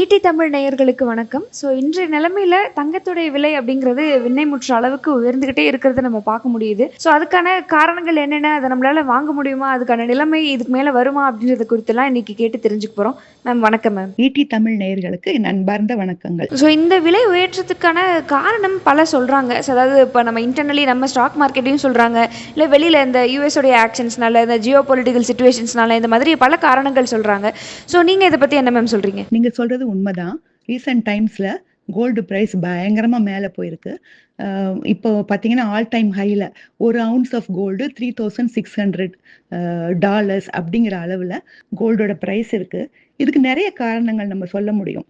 ED Tamil நேயர்களுக்கு வணக்கம். So இன்றைய நிலைமையில தங்கத்துடைய விலை அப்படிங்கிறது விண்ணை முற்ற அளவுக்கு உயர்ந்துகிட்டே இருக்கிறத நம்ம பார்க்க முடியுது. ஸோ அதுக்கான காரணங்கள் என்னென்ன? அதை நம்மளால வாங்க முடியுமா? அதுக்கான நிலைமை இதுக்கு மேல வருமா? அப்படின்றத குறித்தெல்லாம் இன்னைக்கு கேட்டு தெரிஞ்சுக்க போறோம். மேம் வணக்கம் மேம் ஈடி தமிழ் நேயர்களுக்கு என் அன்பார்ந்த வணக்கங்கள். ஸோ இந்த விலை உயற்றத்துக்கான காரணம் பல சொல்றாங்க. ஸோ அதாவது இப்போ நம்ம இன்டர்னலி நம்ம ஸ்டாக் மார்க்கெட்டையும் சொல்றாங்க. இல்லை வெளியில இந்த உடைய ஆக்ஷன்ஸ்னால இந்த ஜியோ பொலிட்டிக்கல் சுச்சுவேஷன்ஸ்னால இந்த மாதிரி பல காரணங்கள் சொல்றாங்க. ஸோ நீங்க இதை பத்தி என்ன மேம் சொல்றீங்க? நீங்க சொல்றது உண்மைதான். ரீசெண்ட் டைம்ஸ்ல கோல்டு பிரைஸ் பயங்கரமா மேல போயிருக்கு. இப்போ பாத்தீங்கன்னா ஆல் டைம் ஹைல ஒரு ounce of gold three thousand six hundred dollars அப்படிங்கிற அளவுல கோல்டோட பிரைஸ் இருக்கு. இதுக்கு நிறைய காரணங்கள் நம்ம சொல்ல முடியும்.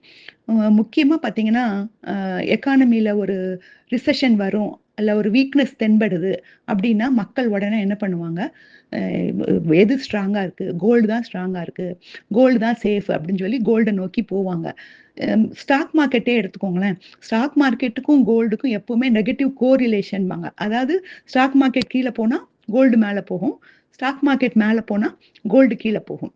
முக்கியமாக முக்கியமா பாத்தீங்கன்னா ஒரு ரிசெஷன் வரும் அல்ல ஒரு வீக்னஸ் தென்படுது அப்படின்னா மக்கள் உடனே என்ன பண்ணுவாங்க? எது ஸ்ட்ராங்காக இருக்குது கோல்டு தான் ஸ்ட்ராங்காக இருக்குது கோல்டு தான் சேஃப் அப்படின்னு சொல்லி கோல்டை நோக்கி போவாங்க. ஸ்டாக் மார்க்கெட்டே எடுத்துக்கோங்களேன். ஸ்டாக் மார்க்கெட்டுக்கும் கோல்டுக்கும் எப்பவுமே நெகட்டிவ் கோரிலேஷன்பாங்க அதாவது ஸ்டாக் மார்க்கெட் கீழே போனால் கோல்டு மேலே போகும். ஸ்டாக் மார்க்கெட் மேலே போனால் கோல்டு கீழே போகும்.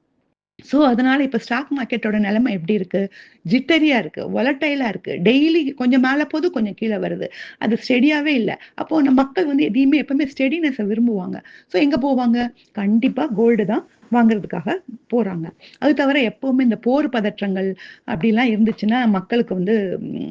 ஸோ அதனால இப்போ ஸ்டாக் மார்க்கெட்டோட நிலைமை எப்படி இருக்கு? ஜிட்டரியா இருக்கு ஒலட்டைலா இருக்கு. டெய்லி கொஞ்சம் மேலே போகுது கொஞ்சம் கீழே வருது. அது ஸ்டெடியாவே இல்லை. அப்போ நம்ம மக்கள் வந்து எதையுமே எப்பவுமே ஸ்டெடினஸை விரும்புவாங்க. ஸோ எங்க போவாங்க? கண்டிப்பா கோல்டு தான். வாங்குறதுக்காக போறாங்க. அது தவிர எப்பவுமே இந்த போர் பதற்றங்கள் அப்படிலாம் இருந்துச்சுன்னா மக்களுக்கு வந்து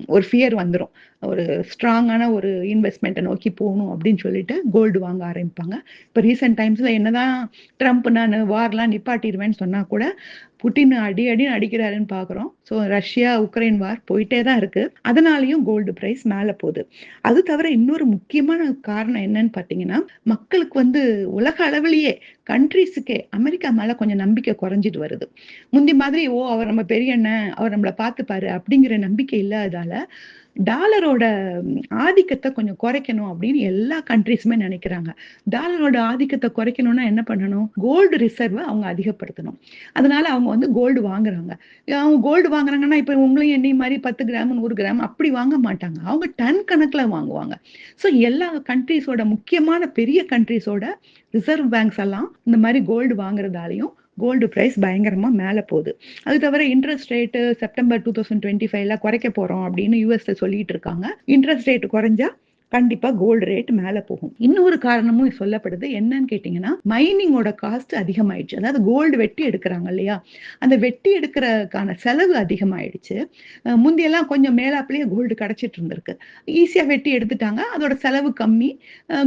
ஒரு ஃபியர் வந்துடும் ஒரு ஸ்ட்ராங்கான ஒரு இன்வெஸ்ட்மெண்ட்டை நோக்கி போகணும் அப்படின்னு சொல்லிட்டு கோல்டு வாங்க ஆரம்பிப்பாங்க. இப்போ ரீசெண்ட் டைம்ஸ்ல என்னதான் ட்ரம்ப் நான் வார்லாம் நிப்பாட்டிடுவேன்னு சொன்னா கூட புட்டின் அடி அடின்னு அடிக்கிறாருன்னு பார்க்குறோம் ஸோ ரஷ்யா உக்ரைன் வார் போயிட்டே தான் இருக்கு. அதனாலையும் கோல்டு பிரைஸ் மேலே போகுது. அது தவிர இன்னொரு முக்கியமான காரணம் என்னன்னு பார்த்தீங்கன்னா மக்களுக்கு வந்து உலக அளவிலேயே கண்ட்ரீஸுக்கே அமெரிக்கா மேல கொஞ்சம் நம்பிக்கை குறைஞ்சிட்டு வருது. முந்தி மாதிரி ஓ அவர் நம்ம பெரிய அண்ணன் அவர் நம்மளை பார்த்துப்பாரு அப்படிங்கிற நம்பிக்கை இல்லாததால டாலரோட ஆதிக்கத்தை கொஞ்சம் குறைக்கணும் அப்படின்னு எல்லா கண்ட்ரீஸுமே நினைக்கிறாங்க. டாலரோட ஆதிக்கத்தை குறைக்கணும்னா என்ன பண்ணணும்? கோல்டு ரிசர்வை அவங்க அதிகப்படுத்தணும். அதனால அவங்க வந்து கோல்டு வாங்குறாங்க. அவங்க கோல்டு வாங்குறாங்கன்னா இப்போ உங்களையும் என்னையும் மாதிரி பத்து கிராம் நூறு கிராம் அப்படி வாங்க மாட்டாங்க. அவங்க டன் கணக்கில் வாங்குவாங்க. ஸோ எல்லா கண்ட்ரீஸோட முக்கியமான பெரிய கண்ட்ரீஸோட ரிசர்வ் பேங்க்ஸ் எல்லாம் இந்த மாதிரி கோல்டு வாங்குறதாலையும் கோல்டு பிரைஸ் பயங்கரமா மேல போகுது. அது தவிர interest rate September two thousand twenty ஃபைவ்ல குறைக்க போறோம் அப்படின்னு யூஎஸ்ல சொல்லிட்டு இருக்காங்க. இன்ட்ரெஸ்ட் ரேட் குறைஞ்சா கண்டிப்பா கோல்டு ரேட் மேல போகும். இன்னொரு காரணமும் சொல்லப்படுது. என்னன்னு கேட்டீங்கன்னா மைனிங்கோட காஸ்ட் அதிகமாயிடுச்சு. அதாவது கோல்டு வெட்டி எடுக்கிறாங்க இல்லையா? அந்த வெட்டி எடுக்கிறதுக்கான செலவு அதிகமாயிடுச்சு. முந்தையெல்லாம் கொஞ்சம் மேலாப்புலயே கோல்டு கிடைச்சிட்டு இருந்திருக்கு. ஈஸியா வெட்டி எடுத்துட்டாங்க. அதோட செலவு கம்மி.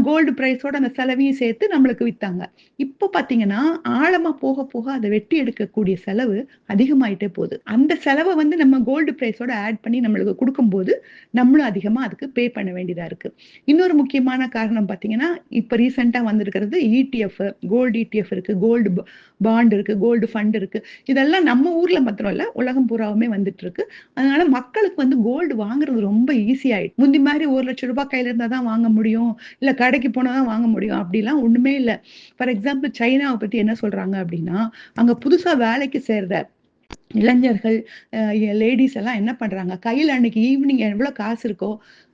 கோல்டு பிரைஸோட அந்த செலவையும் சேர்த்து நம்மளுக்கு வித்தாங்க. இப்போ பாத்தீங்கன்னா ஆழமா போக போக அதை வெட்டி எடுக்கக்கூடிய செலவு அதிகமாயிட்டே போகுது. அந்த செலவை வந்து நம்ம கோல்டு பிரைஸோட ஆட் பண்ணி நம்மளுக்கு கொடுக்கும்போது நம்மளும் அதிகமா அதுக்கு பே பண்ண வேண்டியதா இருக்கு. இன்னொரு முக்கியமான காரணம் பாத்தீங்கன்னா இப்ப ரீசெண்டாக வந்திருக்கிறது இடிஎஃப் கோல்டு இடிஎஃப் இருக்கு கோல்டு பாண்ட் இருக்கு கோல்டு ஃபண்ட் இருக்கு. இதெல்லாம் நம்ம ஊர்ல மாத்திரம் இல்ல உலகம் பூராவுமே வந்துட்டு இருக்கு. அதனால மக்களுக்கு வந்து கோல்டு வாங்குறது ரொம்ப ஈஸி ஆயிடுச்சு. முந்தி மாதிரி ஒரு லட்சம் ரூபாய் கையில இருந்தா தான் வாங்க முடியும். இல்ல கடைக்கு போனா தான் வாங்க முடியும். அப்படிலாம் ஒண்ணுமே இல்ல. ஃபார் எக்ஸாம்பிள் சைனாவை பத்தி என்ன சொல்றாங்க அப்படின்னா அங்க புதுசா வேலைக்கு சேர்ற இளைஞர்கள் லேடிஸ் எல்லாம் என்ன பண்றாங்க? கையில் அன்னைக்கு ஈவினிங் எவ்வளோ காசு இருக்கோ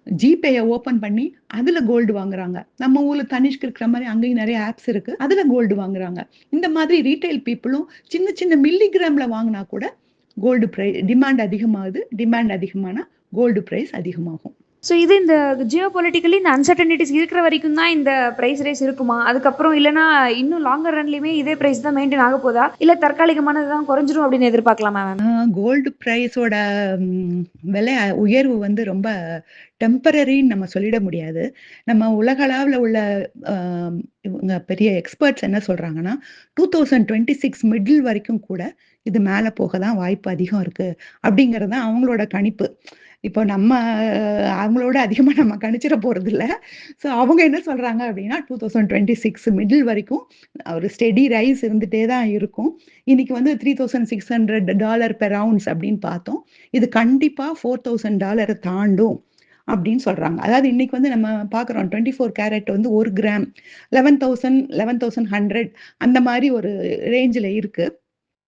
ஜிபேயை ஓப்பன் பண்ணி அதுல கோல்டு வாங்குறாங்க. நம்ம ஊர்ல தனிஷ்க்கு இருக்கிற மாதிரி அங்கேயும் நிறைய ஆப்ஸ் இருக்கு. அதுல கோல்டு வாங்குறாங்க. இந்த மாதிரி ரீட்டைல் பீப்புளும் சின்ன சின்ன மில்லிகிராம்ல வாங்கினா கூட கோல்டு ப்ரை டிமாண்ட் அதிகமாகுது. டிமாண்ட் அதிகமானா கோல்டு ப்ரைஸ் அதிகமாகும். ஸோ இது இந்த ஜியோ பொலிட்டிக்கலி இந்த அன்சர்டனிட்டிஸ் இருக்கிற வரைக்கும் தான் இந்த ப்ரைஸ் ரேஸ் இருக்குமா? அதுக்கப்புறம் இல்லைனா இன்னும் லாங்கர் ரன்லையுமே இதே ப்ரைஸ் தான் மெயின்டைன் ஆக போதா? இல்லை தற்காலிகமானது தான் குறைஞ்சிரும் அப்படின்னு எதிர்பார்க்கலாமா மேம் கோல்டு ப்ரைஸோட விலை உயர்வு வந்து ரொம்ப டெம்பரரின்னு நம்ம சொல்லிட முடியாது. நம்ம உலகளாவில் உள்ள இவங்க பெரிய எக்ஸ்பர்ட்ஸ் என்ன சொல்கிறாங்கன்னா two thousand twenty six middle வரைக்கும் கூட இது மேலே போக தான் வாய்ப்பு அதிகம் இருக்குது அப்படிங்கிறது தான் அவங்களோட கணிப்பு. இப்போ நம்ம அவங்களோட அதிகமாக நம்ம கணிச்சிட போகிறது இல்லை ஸோ அவங்க என்ன சொல்கிறாங்க அப்படின்னா two thousand twenty six middle வரைக்கும் ஒரு ஸ்டெடி ரைஸ் இருந்துகிட்டே தான் இருக்கும். இன்னைக்கு வந்து three thousand six hundred dollar per ounce அப்படின்னு பார்த்தோம். இது கண்டிப்பாக ஃபோர் தௌசண்ட் டாலரை தாண்டும் அப்படின்னு சொல்கிறாங்க அதாவது இன்னைக்கு வந்து நம்ம பார்க்குறோம் டுவெண்ட்டி ஃபோர் கேரட் வந்து ஒரு gram eleven thousand eleven thousand hundred அந்த மாதிரி ஒரு ரேஞ்சில் இருக்குது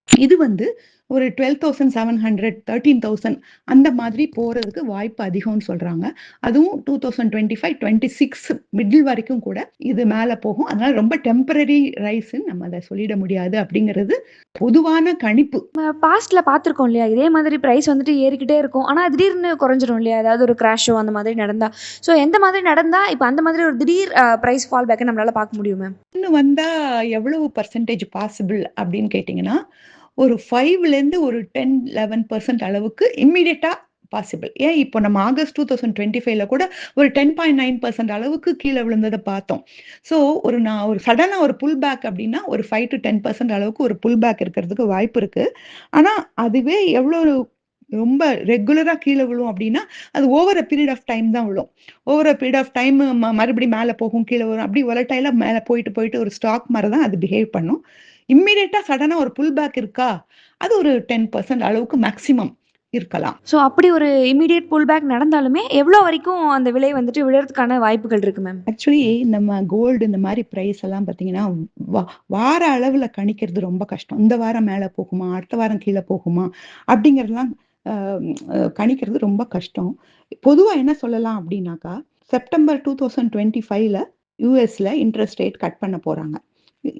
இது வந்து ஒரு twelve thousand seven hundred thirteen thousand அந்த மாதிரி போறதுக்கு வாய்ப்பு அதிகம்னு சொல்றாங்க. அதுவும் two thousand twenty five twenty six middle வரைக்கும் கூட இது மேலே போகும். அதனால ரொம்ப டெம்பரரி ரைஸ்ன்னு நம்ம அதை சொல்லிட முடியாது அப்படிங்கிறது பொதுவான கணிப்பு. பாஸ்ட்ல பார்த்துருக்கோம் இல்லையா? இதே மாதிரி ப்ரைஸ் வந்துட்டு ஏறிக்கிட்டே இருக்கும். ஆனால் திடீர்னு குறைஞ்சிரும் இல்லையா? ஏதாவது ஒரு கிராஷோ அந்த மாதிரி நடந்தா. ஸோ எந்த மாதிரி நடந்தா இப்போ அந்த மாதிரி ஒரு திடீர் ப்ரைஸ் ஃபால் பேக்கை நம்மளால பார்க்க முடியும்? மேம் இன்னும் வந்தா எவ்வளவு பர்சன்டேஜ் பாசிபிள் அப்படின்னு கேட்டிங்கன்னா ஒரு ஃபைவ்லேருந்து ஒரு டென் லெவன் பர்சன்ட் அளவுக்கு இம்மிடியட்டாக பாசிபிள் ஏன்? இப்போ நம்ம ஆகஸ்ட் டூ தௌசண்ட் டுவெண்ட்டி ஃபைவ்ல கூட ஒரு டென் பாயிண்ட் நைன் பர்சன்ட் அளவுக்கு கீழே விழுந்ததை பார்த்தோம். ஸோ ஒரு நான் ஒரு சடனாக ஒரு புல் பேக் அப்படின்னா ஒரு ஃபைவ் டு டென் பர்சன்ட் அளவுக்கு ஒரு புல் பேக் இருக்கிறதுக்கு வாய்ப்பு இருக்குது ஆனால் அதுவே எவ்வளோ ரொம்ப ரெகுலராக கீழே விழும் அப்படின்னா அது over a period of time தான் விழும். Over a period of time மறுபடியும் மேலே போகும் கீழே வரும். அப்படி ஒலட்டையில் மேலே போயிட்டு போயிட்டு ஒரு ஸ்டாக் மாதிரி தான் அது பிஹேவ் பண்ணும். இம்மிடியட்டாக சடனாக ஒரு புல் பேக் இருக்கா? அது ஒரு டென் பர்சன்ட் அளவுக்கு மேக்ஸிமம் இருக்கலாம். ஸோ அப்படி ஒரு இமீடியட் புல் பேக் நடந்தாலுமே எவ்வளோ வரைக்கும் அந்த விலை வந்துட்டு விழுறதுக்கான வாய்ப்புகள் இருக்கு மேம் ஆக்சுவலி நம்ம கோல்டு இந்த மாதிரி ப்ரைஸ் எல்லாம் பார்த்தீங்கன்னா வார அளவில் கணிக்கிறது ரொம்ப கஷ்டம். இந்த வாரம் மேலே போகுமா? அடுத்த வாரம் கீழே போகுமா? ஆஹ், கணிக்கிறது ரொம்ப கஷ்டம். பொதுவாக என்ன சொல்லலாம் அப்படின்னாக்கா செப்டம்பர் டூ தௌசண்ட் டுவெண்ட்டி ஃபைவ்ல யூஎஸ்ல இன்ட்ரெஸ்ட் ரேட் கட் பண்ண போறாங்க.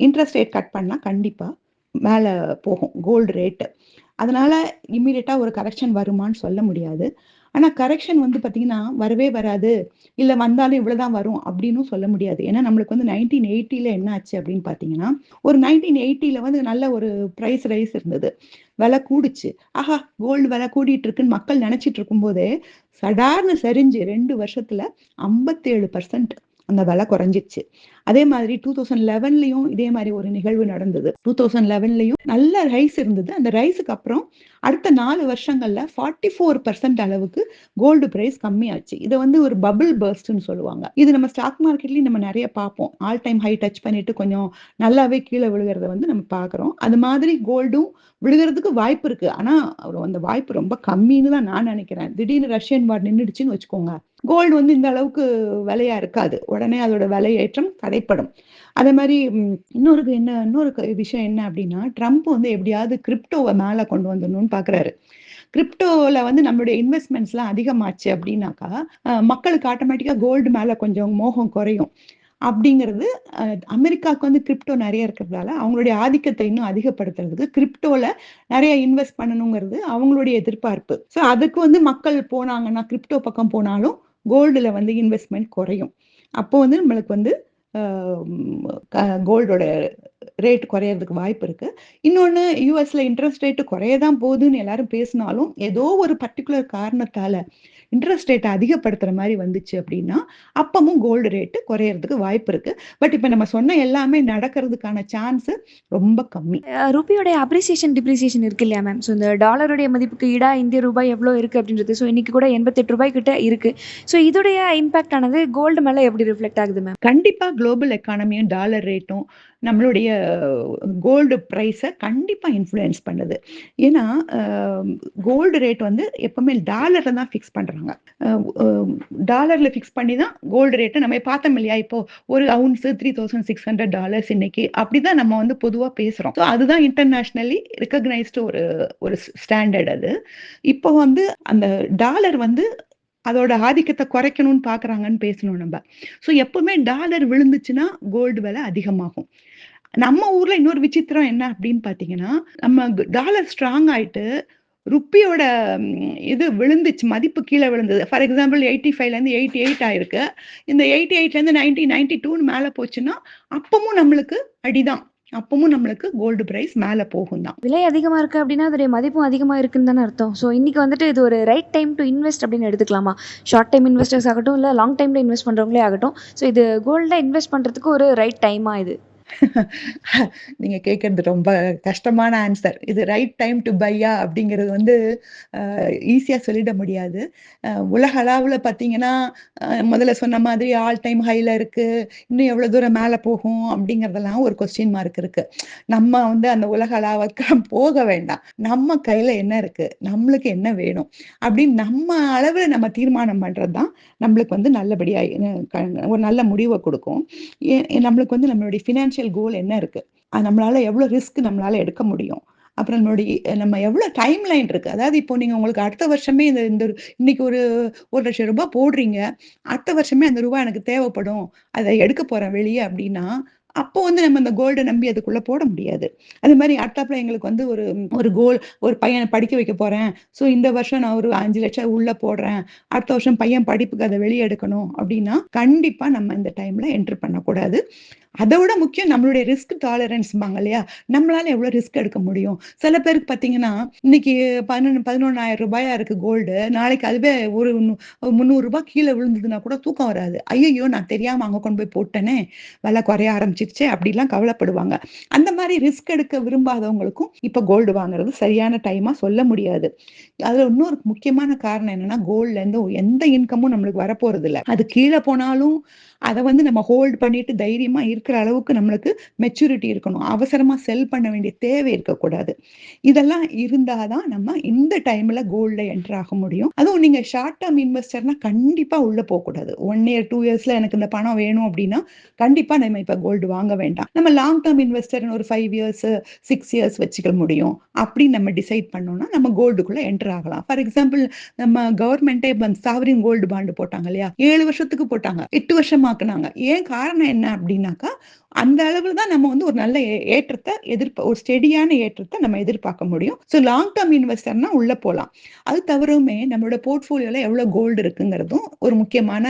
இன்ட்ரெஸ்ட் ரேட் கட் பண்ணால் கண்டிப்பாக மேலே போகும் கோல்டு ரேட்டு அதனால இம்மிடியட்டாக ஒரு கரெக்ஷன் வருமான்னு சொல்ல முடியாது. ஆனால் கரெக்ஷன் வந்து பார்த்தீங்கன்னா வரவே வராது. இல்லை வந்தாலும் இவ்வளோதான் வரும் அப்படின்னும் சொல்ல முடியாது. ஏன்னா நம்மளுக்கு வந்து நைன்டீன் எயிட்டியில் என்ன ஆச்சு அப்படின்னு பார்த்தீங்கன்னா ஒரு நைன்டீன் எயிட்டியில் வந்து நல்ல ஒரு ப்ரைஸ் ரைஸ் இருந்தது. விலை கூடுச்சு. ஆஹா கோல்டு விலை கூடிட்டு இருக்குன்னு மக்கள் நினைச்சிட்டு இருக்கும்போதே சடார்னு சரிஞ்சு ரெண்டு வருஷத்துல ஐம்பத்தேழு பர்சன்ட் அந்த விலை குறைஞ்சிச்சு அதே மாதிரி டூ தௌசண்ட் லெவன்லயும் இதே மாதிரி ஒரு நிகழ்வு நடந்தது. டூ தௌசண்ட் லெவன்லயும் நல்ல ரைஸ் இருந்தது. அந்த ரைஸுக்கு அப்புறம் அடுத்த நாலு வருஷங்கள்ல ஃபார்ட்டி ஃபோர் பர்சன்ட் அளவுக்கு கோல்டு பிரைஸ் கம்மியாச்சு. இதை வந்து ஒரு பபிள் பர்ஸ்ட்னு சொல்லுவாங்க. இது நம்ம ஸ்டாக் மார்க்கெட்லயும் நம்ம நிறைய பார்ப்போம். ஆல் டைம் ஹை டச் பண்ணிட்டு கொஞ்சம் நல்லாவே கீழே விழுகிறத வந்து நம்ம பார்க்குறோம். அது மாதிரி கோல்டும் விழுகிறதுக்கு வாய்ப்பு இருக்கு. ஆனா அந்த வாய்ப்பு ரொம்ப கம்மின்னு தான் நான் நினைக்கிறேன். திடீர்னு ரஷ்யன் வார் நின்றுடுச்சுன்னு வச்சுக்கோங்க. கோல்டு வந்து இந்த அளவுக்கு விலையா இருக்காது. உடனே அதோட விலையேற்றம் தடைப்படும். அதே மாதிரி இன்னொரு என்ன இன்னொரு விஷயம் என்ன அப்படின்னா ட்ரம்ப் வந்து எப்படியாவது கிரிப்டோவை மேலே கொண்டு வந்துடணும்னு பார்க்குறாரு கிரிப்டோவில் வந்து நம்மளுடைய இன்வெஸ்ட்மெண்ட்ஸ்லாம் அதிகமாச்சு அப்படின்னாக்கா மக்களுக்கு ஆட்டோமேட்டிக்காக கோல்டு மேலே கொஞ்சம் மோகம் குறையும். அப்படிங்கிறது அமெரிக்காவுக்கு வந்து கிரிப்டோ நிறைய இருக்கிறதால அவங்களுடைய ஆதிக்கத்தை இன்னும் அதிகப்படுத்துறதுக்கு கிரிப்டோல நிறைய இன்வெஸ்ட் பண்ணணுங்கிறது அவங்களுடைய எதிர்பார்ப்பு. ஸோ அதுக்கு வந்து மக்கள் போனாங்கன்னா கிரிப்டோ பக்கம் போனாலும் கோல்டுல வந்து இன்வெஸ்ட்மெண்ட் குறையும். அப்போ வந்து நம்மளுக்கு வந்து கோல்டோட ரேட் குறையறதுக்கு வாய்ப்பு இருக்கு. இன்னொன்று யூஎஸ்ல இன்ட்ரெஸ்ட் ரேட்டு குறையதான் போகுதுன்னு எல்லாரும் பேசினாலும் ஏதோ ஒரு பர்டிகுலர் காரணத்தால இன்ட்ரெஸ்ட் ரேட்டை அதிகப்படுத்துற மாதிரி வந்துச்சு அப்படின்னா அப்பவும் கோல்டு ரேட்டு குறையறதுக்கு வாய்ப்பு இருக்கு. பட் இப்போ நம்ம சொன்ன எல்லாமே நடக்கிறதுக்கான சான்ஸ் ரொம்ப கம்மி. ருபியோடைய அப்ரிசியேஷன் டிப்ரிசியேஷன் இருக்கு இல்லையா மேம் ஸோ இந்த டாலருடைய மதிப்புக்கு ஈடா இந்திய ரூபாய் எவ்வளோ இருக்கு அப்படின்றது ஸோ இன்னைக்கு கூட எண்பத்தெட்டு ரூபாய் கிட்ட இருக்கு. ஸோ இதோடைய இம்பாக்ட் ஆனது கோல்டு மேலே எப்படி ரிஃப்ளெக்ட் ஆகுது மேம் கண்டிப்பா குளோபல் எக்கானமியும் டாலர் ரேட்டும் நம்மளுடைய கோல்டு ப்ரைஸை கண்டிப்பா இன்ஃப்ளூயன்ஸ் பண்ணுது. ஏன்னா கோல்டு ரேட் வந்து எப்பவுமே டாலர்ல தான் ஃபிக்ஸ் பண்றாங்க டாலர்ல ஃபிக்ஸ் பண்ணி தான் கோல்டு ரேட்டை நம்ம பார்த்தோம் இல்லையா? இப்போ ஒரு ounce three thousand six hundred dollars இன்னைக்கு. அப்படிதான் நம்ம வந்து பொதுவா பேசுறோம். ஸோ அதுதான் இன்டர்நேஷ்னலி ரெக்கக்னைஸ்டு ஒரு ஒரு ஸ்டாண்டர்ட் அது. இப்போ வந்து அந்த டாலர் வந்து அதோட ஆதிக்கத்தை குறைக்கணும்னு பாக்குறாங்கன்னு பேசணும் நம்ம. ஸோ எப்பவுமே டாலர் விழுந்துச்சுன்னா கோல்டு விலை அதிகமாகும். நம்ம ஊர்ல இன்னொரு விசித்திரம் என்ன அப்படின்னு பாத்தீங்கன்னா நம்ம டாலர் ஸ்ட்ராங் ஆயிட்டு ருப்பியோட இது விழுந்துச்சு மதிப்பு கீழே விழுந்தது. ஃபார் எக்ஸாம்பிள் எயிட்டி ஃபைவ்லேருந்து எயிட்டி எயிட் ஆயிருக்கு. இந்த எயிட்டி எயிட்லேருந்து நைன்டி நைன்டி டூன்னு மேலே போச்சுன்னா அப்பவும் நம்மளுக்கு அடிதான். அப்பவும் நம்மளுக்கு கோல்டு பிரைஸ் மேலே போகும் தான் விலை அதிகமாக இருக்குது அப்படின்னா அதோடைய மதிப்பும் அதிகமாக இருக்குன்னு தானே அர்த்தம். ஸோ இன்னைக்கு வந்துட்டு இது ஒரு ரைட் டைம் டு இன்வெஸ்ட் அப்படின்னு எடுத்துக்கலாமா? ஷார்ட் டைம் இன்வெஸ்டர்ஸ் ஆகட்டும் இல்லை லாங் டைமில் இன்வெஸ்ட் பண்ணுறவங்களே ஆகட்டும். ஸோ இது கோல்டில் இன்வெஸ்ட் பண்ணுறதுக்கு ஒரு ரைட் டைமா இது. நீங்க கேட்கறது ரொம்ப கஷ்டமான ஆன்சர் இது ரைட் டைம் டு பையா அப்படிங்கிறது வந்து ஈஸியா சொல்லிட முடியாது. உலக அளவுல பாத்தீங்கன்னா முதல்ல சொன்ன மாதிரி ஆல் டைம் ஹைல இருக்கு. இன்னும் எவ்வளவு தூரம் மேல போகும் அப்படிங்கறதெல்லாம் ஒரு கொஸ்டின் மார்க் இருக்கு. நம்ம வந்து அந்த உலக அளவுக்கு போக வேண்டாம். நம்ம கையில என்ன இருக்கு? நம்மளுக்கு என்ன வேணும்? அப்படின்னு நம்ம அளவுல நம்ம தீர்மானம் பண்றதுதான் நம்மளுக்கு வந்து நல்லபடியா ஒரு நல்ல முடிவை கொடுக்கும். நம்மளுக்கு வந்து நம்மளுடைய ஃபினான்ஷியல் கோல் என்ன இருக்கு? நம்மளால எவ்வளவு ரிஸ்க் நம்மளால எடுக்க முடியும்? அப்புறம் நம்மளுடைய நம்ம எவ்வளோ டைம் லைன் இருக்கு? அதாவது இப்போ நீங்க உங்களுக்கு அடுத்த வருஷமே இந்த இந்த இன்னைக்கு ஒரு ஒரு லட்சம் ரூபாய் போடுறீங்க. அடுத்த வருஷமே அந்த ரூபாய் எனக்கு தேவைப்படும். அதை எடுக்க போறேன் வெளியே அப்படின்னா அப்போ வந்து நம்ம அந்த கோல்டை நம்பி அதுக்குள்ள போட முடியாது. அது மாதிரி அடுத்தாப்புல எங்களுக்கு வந்து ஒரு ஒரு கோல் ஒரு பையனை படிக்க வைக்க போறேன். ஸோ இந்த வருஷம் நான் ஒரு அஞ்சு லட்சம் உள்ள போடுறேன். அடுத்த வருஷம் பையன் படிப்புக்கு அதை வெளியே எடுக்கணும் அப்படின்னா கண்டிப்பா நம்ம இந்த டைம்ல என்டர் பண்ணக்கூடாது. அதை விட முக்கியம் நம்மளுடைய ரிஸ்க் டாலரன்ஸ்பாங்க இல்லையா? நம்மளால எவ்வளவு ரிஸ்க் எடுக்க முடியும்? சில பேருக்கு பாத்தீங்கன்னா இன்னைக்கு பதினொன்று பதினொன்னாயிரம் ரூபாயா இருக்கு கோல்டு நாளைக்கு அதுவே ஒரு முந்நூறு ரூபாய் கீழே விழுந்ததுன்னா கூட தூக்கம் வராது. ஐயோ நான் தெரியாம அங்க கொண்டு போய் போட்டேனே விலை குறைய ஆரம்பிச்சிருச்சே அப்படிலாம் கவலைப்படுவாங்க. அந்த மாதிரி ரிஸ்க் எடுக்க விரும்பாதவங்களுக்கும் இப்ப கோல்டு வாங்குறது சரியான டைமா சொல்ல முடியாது. அதுல இன்னொரு முக்கியமான காரணம் என்னன்னா கோல்ட்ல இருந்து எந்த இன்கமும் நம்மளுக்கு வரப்போறது இல்லை அது கீழே போனாலும் அதை வந்து நம்ம ஹோல்ட் பண்ணிட்டு தைரியமா இருக்கிற அளவுக்கு நம்மளுக்கு மெச்சூரிட்டி இருக்கணும். அவசரமா செல் பண்ண வேண்டிய தேவை இருக்கக்கூடாது. இதெல்லாம் இருந்தாதான் நம்ம இந்த டைம்ல கோல்ட்ல என்டர் ஆக முடியும். அதுவும் நீங்க ஷார்ட் டேர்ம் இன்வெஸ்டர்னா கண்டிப்பா உள்ள போக கூடாது ஒன் இயர் டூ இயர்ஸ்ல எனக்கு இந்த பணம் வேணும் அப்படின்னா கண்டிப்பா நம்ம இப்ப கோல்டு வாங்க வேண்டாம். நம்ம லாங் டேர்ம் இன்வெஸ்டர் ஒரு ஃபைவ் இயர்ஸ் சிக்ஸ் இயர்ஸ் வச்சுக்க முடியும். அப்படின்னு நம்ம டிசைட் பண்ணோம்னா நம்ம கோல்டுக்குள்ள என்டர் ஆகலாம். ஃபார் எக்ஸாம்பிள் நம்ம கவர்மெண்டே சாவரின் கோல்டு பாண்டு போட்டாங்க இல்லையா? ஏழு வருஷத்துக்கு போட்டாங்க. எட்டு வருஷம் ஆக்குனாங்க ஏன் காரணம் என்ன அப்படின்னாக்கா அந்த அளவுல தான் நம்ம வந்து ஒரு நல்ல ஏற்றத்தை எதிர்ப்ப ஒரு ஸ்டெடியான ஏற்றத்தை நம்ம எதிர்பார்க்க முடியும். ஸோ லாங் டேர்ம் இன்வெஸ்டர்னா உள்ள போகலாம் அது தவிரவுமே நம்மளோட போர்ட்ஃபோலியோல எவ்வளவு கோல்டு இருக்குங்கிறதும் ஒரு முக்கியமான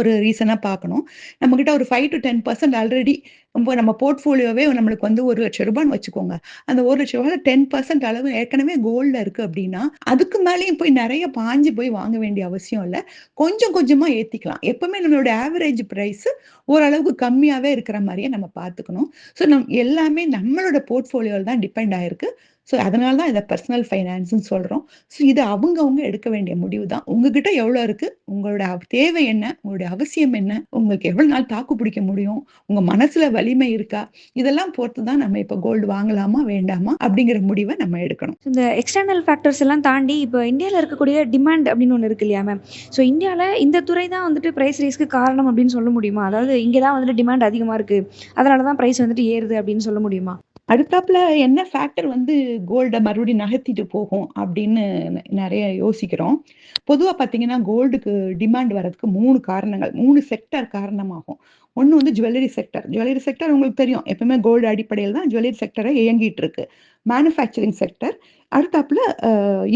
ஒரு ரீசனாக பார்க்கணும். நம்ம கிட்ட ஒரு five to ten percent already இப்போ நம்ம போர்ட்ஃபோலியோவே நம்மளுக்கு வந்து ஒரு லட்சம் ரூபான்னு வச்சுக்கோங்க. அந்த ஒரு லட்சம் ரூபாயில டென் பர்சன்ட் அளவு ஏற்கனவே கோல்ட்ல இருக்கு அப்படின்னா அதுக்கு மேலேயும் போய் நிறைய பாஞ்சு போய் வாங்க வேண்டிய அவசியம் இல்லை. கொஞ்சம் கொஞ்சமா ஏத்திக்கலாம். எப்பவுமே நம்மளோட ஆவரேஜ் ப்ரைஸ் ஓரளவுக்கு கம்மியாவே இருக்கிற மாதிரியே நம்ம பார்த்துக்கணும். ஸோ நம் எல்லாமே நம்மளோட போர்ட்ஃபோலியோவில் தான் டிபெண்ட் ஆயிருக்கு. ஸோ அதனால தான் இதை பர்சனல் ஃபைனான்ஸ்னு சொல்கிறோம் ஸோ இது அவங்கவுங்க எடுக்க வேண்டிய முடிவு தான். உங்ககிட்ட எவ்வளோ இருக்குது உங்களோட தேவை என்ன? உங்களுடைய அவசியம் என்ன? உங்களுக்கு எவ்வளோ நாள் தாக்கு பிடிக்க முடியும்? உங்கள் மனசில் வலிமை இருக்கா? இதெல்லாம் பொறுத்து தான் நம்ம இப்போ கோல்டு வாங்கலாமா வேண்டாமா அப்படிங்கிற முடிவை நம்ம எடுக்கணும். இந்த எக்ஸ்டர்னல் ஃபேக்டர்ஸ் எல்லாம் தாண்டி இப்போ இந்தியாவில் இருக்கக்கூடிய டிமாண்ட் அப்படின்னு ஒன்று இருக்கு இல்லையா மேம் ஸோ இந்தியாவில் இந்த துறை தான் வந்துட்டு ப்ரைஸ் ரீஸ்க்கு காரணம் அப்படின்னு சொல்ல முடியுமா? அதாவது இங்கே தான் வந்துட்டு டிமாண்ட் அதிகமாக இருக்குது அதனால தான் ப்ரைஸ் வந்துட்டு ஏறுது அப்படின்னு சொல்ல முடியுமா? அடுத்தாப்புல என்ன ஃபேக்டர் வந்து கோல்டை மறுபடியும் நகர்த்திட்டு போகும் அப்படின்னு நிறைய யோசிக்கிறோம். பொதுவா பார்த்தீங்கன்னா கோல்டுக்கு டிமாண்ட் வர்றதுக்கு மூணு காரணங்கள் மூணு செக்டர் காரணமாகும். ஒன்று வந்து ஜுவல்லரி செக்டர் ஜுவல்லரி செக்டர் உங்களுக்கு தெரியும். எப்பவுமே கோல்டு அடிப்படையில் தான் ஜுவல்லரி செக்டரை இயங்கிட்டு இருக்கு. மேனுஃபேக்சரிங் செக்டர் அடுத்தாப்புல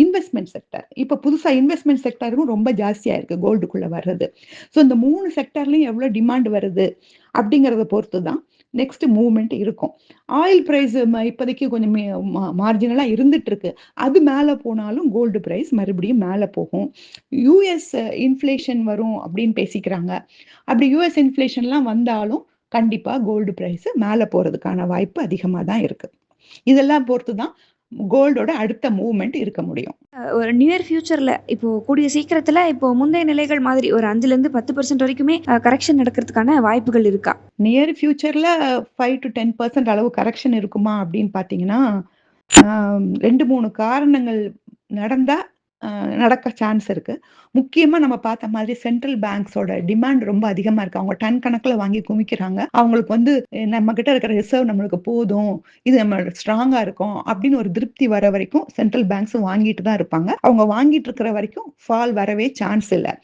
இன்வெஸ்ட்மெண்ட் செக்டர் இப்போ புதுசாக இன்வெஸ்ட்மெண்ட் செக்டருக்கும் ரொம்ப ஜாஸ்தியாக இருக்குது கோல்டுக்குள்ளே வர்றது. ஸோ இந்த மூணு செக்டர்லையும் எவ்வளோ டிமாண்ட் வருது அப்படிங்கிறத பொறுத்து தான் நெக்ஸ்ட் மூவ்மெண்ட் இருக்கும். ஆயில் பிரைஸ் இப்போதைக்கு கொஞ்சம் மார்ஜினலாக இருந்துட்டு இருக்கு அது மேலே போனாலும் கோல்டு பிரைஸ் மறுபடியும் மேலே போகும். யூஎஸ் இன்ஃப்ளேஷன் வரும் அப்படின்னு பேசிக்கிறாங்க. அப்படி யூஎஸ் இன்ஃப்ளேஷன்லாம் வந்தாலும் கண்டிப்பாக கோல்டு பிரைஸ் மேலே போகிறதுக்கான வாய்ப்பு அதிகமாக தான் இருக்கு. இதெல்லாம் பொறுத்து தான் கோல்டோட அடுத்த மூவ்மெண்ட் இருக்க முடியும். ஒரு நியர் ஃபியூச்சரில் இப்போ கூடிய சீக்கிரத்தில் இப்போ முந்தைய நிலைகள் மாதிரி ஒரு அஞ்சுலேருந்து பத்து பர்சன்ட் வரைக்குமே கரெக்ஷன் நடக்கிறதுக்கான வாய்ப்புகள் இருக்கா? நியர் ஃபியூச்சர்ல ஃபைவ் டு டென் பர்சன்ட் அளவு கரெக்ஷன் இருக்குமா அப்படின்னு பார்த்தீங்கன்னா ஆம், ரெண்டு மூணு காரணங்கள் நடந்தா நடக்க சான்ஸ் இருக்கு. முக்கியமா நம்ம பார்த்த மாதிரி சென்ட்ரல் பேங்க்ஸோட டிமாண்ட் ரொம்ப அதிகமா இருக்கு. அவங்க டன் கணக்குல வாங்கி குமிக்கிறாங்க அவங்களுக்கு வந்து நம்ம கிட்ட இருக்கிற ரிசர்வ் நம்மளுக்கு போதும். இது நம்ம ஸ்ட்ராங்கா இருக்கும். அப்படின்னு ஒரு திருப்தி வர வரைக்கும் சென்ட்ரல் பேங்க்ஸ் வாங்கிட்டு தான் இருப்பாங்க. அவங்க வாங்கிட்டு இருக்கிற வரைக்கும் ஃபால் வரவே சான்ஸ் இல்லை.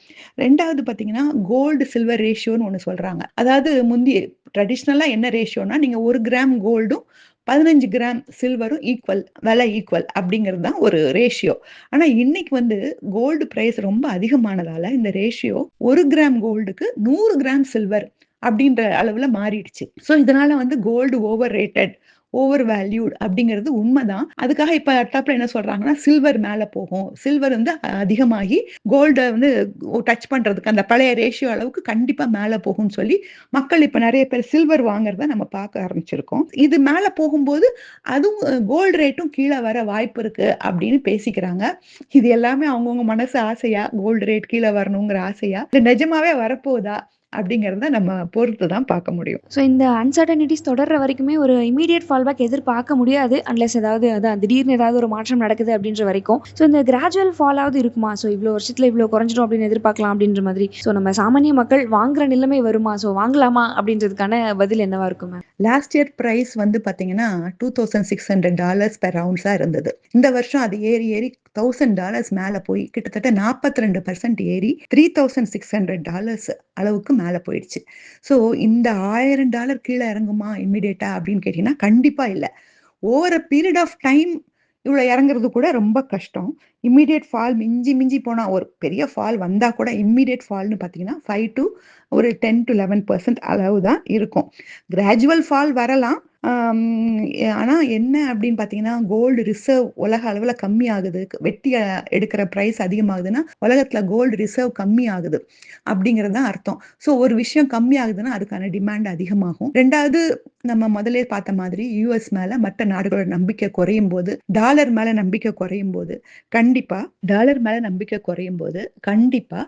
ரெண்டாவது பாத்தீங்கன்னா கோல்டு சில்வர் ரேஷியோன்னு ஒன்று சொல்றாங்க. அதாவது முந்தி ட்ரெடிஷ்னலா என்ன ரேஷியோனா நீங்க ஒரு கிராம் கோல்டும் பதினஞ்சு கிராம் சில்வரும் ஈக்குவல் விலை ஈக்குவல் அப்படிங்கிறது தான் ஒரு ரேஷியோ ஆனா இன்னைக்கு வந்து கோல்டு பிரைஸ் ரொம்ப அதிகமானதால இந்த ரேஷியோ ஒரு கிராம் கோல்டுக்கு நூறு கிராம் சில்வர் அப்படின்ற அளவுல மாறிடுச்சு. ஸோ இதனால வந்து gold over rated over valued அப்படிங்கிறது உண்மைதான். அதுக்காக இப்ப அடுத்தாப்புல என்ன சொல்றாங்கன்னா சில்வர் மேல போகும். சில்வர் வந்து அதிகமாகி கோல்டை வந்து டச் பண்றதுக்கு அந்த பழைய ரேஷியோ அளவுக்கு கண்டிப்பா மேல போகும்னு சொல்லி மக்கள் இப்ப நிறைய பேர் சில்வர் வாங்குறத நம்ம பார்க்க ஆரம்பிச்சிருக்கோம். இது மேல போகும்போது அதுவும் கோல்டு ரேட்டும் கீழே வர வாய்ப்பு இருக்கு அப்படின்னு பேசிக்கிறாங்க. இது எல்லாமே அவங்கவுங்க மனசு ஆசையா? கோல்டு ரேட் கீழே வரணுங்கிற ஆசையா? இது நிஜமாவே வரப்போகுதா? அப்படிங்கறத நம்ம பொறுத்து தான் பார்க்க முடியும். ஸோ இந்த அன்சர்டனிட்டிஸ் தொடர்ற வரைக்குமே ஒரு இமீடியட் ஃபால்பேக் எதிர்பார்க்க முடியாது அன்லெஸ் ஏதாவது அதான் திடீர்னு ஏதாவது ஒரு மாற்றம் நடக்குது அப்படின்ற வரைக்கும். ஸோ இந்த கிராஜுவல் ஃபாலாவது இருக்குமா? ஸோ இவ்வளோ வருஷத்தில் இவ்வளோ குறைஞ்சிடும் அப்படின்னு எதிர்பார்க்கலாம் அப்படின்ற மாதிரி. ஸோ நம்ம சாமானிய மக்கள் வாங்குற நிலைமை வருமா? ஸோ வாங்கலாமா அப்படின்றதுக்கான பதில் என்னவா இருக்கும் மேம் லாஸ்ட் இயர் ப்ரைஸ் வந்து பார்த்தீங்கன்னா two thousand six hundred dollars per ரவுண்ட்ஸாக இருந்தது. இந்த வருஷம் அது ஏறி ஏறி தௌசண்ட் டாலர்ஸ் மேலே போய் கிட்டத்தட்ட நாற்பத்தி ரெண்டு பர்சன்ட் ஏறி three thousand six hundred dollars அளவுக்கு மேலே போயிடுச்சு. ஸோ இந்த ஆயிரம் டாலர் கீழே இறங்குமா இம்மிடியேட்டா அப்படின்னு கேட்டிங்கன்னா கண்டிப்பாக இல்லை. Over a period of time இவ்வளோ இறங்குறது கூட ரொம்ப கஷ்டம். இம்மிடியேட் ஃபால் மிஞ்சி மிஞ்சி போனால் ஒரு பெரிய ஃபால் வந்தால் கூட இம்மிடியேட் ஃபால்னு பார்த்தீங்கன்னா ஃபைவ் டு ஒரு டென் டு லெவன் பர்சன்ட் அளவு தான் இருக்கும். கிராஜுவல் ஃபால் வரலாம். ஆனால் என்ன அப்படின்னு பார்த்தீங்கன்னா கோல்டு ரிசர்வ் உலக அளவில் கம்மி ஆகுது வெட்டி எடுக்கிற ப்ரைஸ் அதிகமாகுதுன்னா உலகத்தில் கோல்டு ரிசர்வ் கம்மி ஆகுது அப்படிங்கிறது தான் அர்த்தம். ஸோ ஒரு விஷயம் கம்மி ஆகுதுன்னா அதுக்கான டிமாண்ட் அதிகமாகும். ரெண்டாவது நம்ம முதல்ல பார்த்த மாதிரி யூஎஸ் மேல மற்ற நாடுகளோட நம்பிக்கை குறையும் போது டாலர் மேல நம்பிக்கை குறையும் போது கண்டிப்பா டாலர் மேல நம்பிக்கை குறையும் போது கண்டிப்பா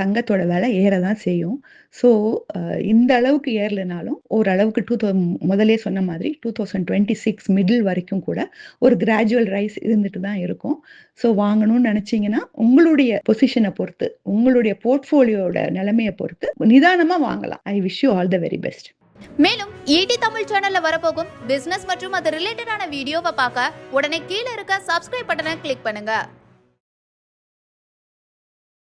தங்கத்தோட விலை ஏறதான் செய்யும். ஸோ இந்த அளவுக்கு ஏறலைனாலும் ஓரளவுக்கு டூ தௌ முதலே சொன்ன மாதிரி two thousand twenty six middle வரைக்கும் கூட ஒரு கிராஜுவல் ரைஸ் இருந்துட்டு தான் இருக்கும். ஸோ வாங்கணும்னு நினச்சிங்கன்னா உங்களுடைய பொசிஷனை பொறுத்து உங்களுடைய போர்ட்ஃபோலியோட நிலைமையை பொறுத்து நிதானமாக வாங்கலாம். I wish you all the very best மேலும் ஈடி தமிழ் சேனல்ல வரப்போகும் பிசினஸ் மற்றும் அது ரிலேட்டடான வீடியோவை பார்க்க உடனே கீழே இருக்க சப்ஸ்கிரைப் பட்டனை கிளிக் பண்ணுங்க.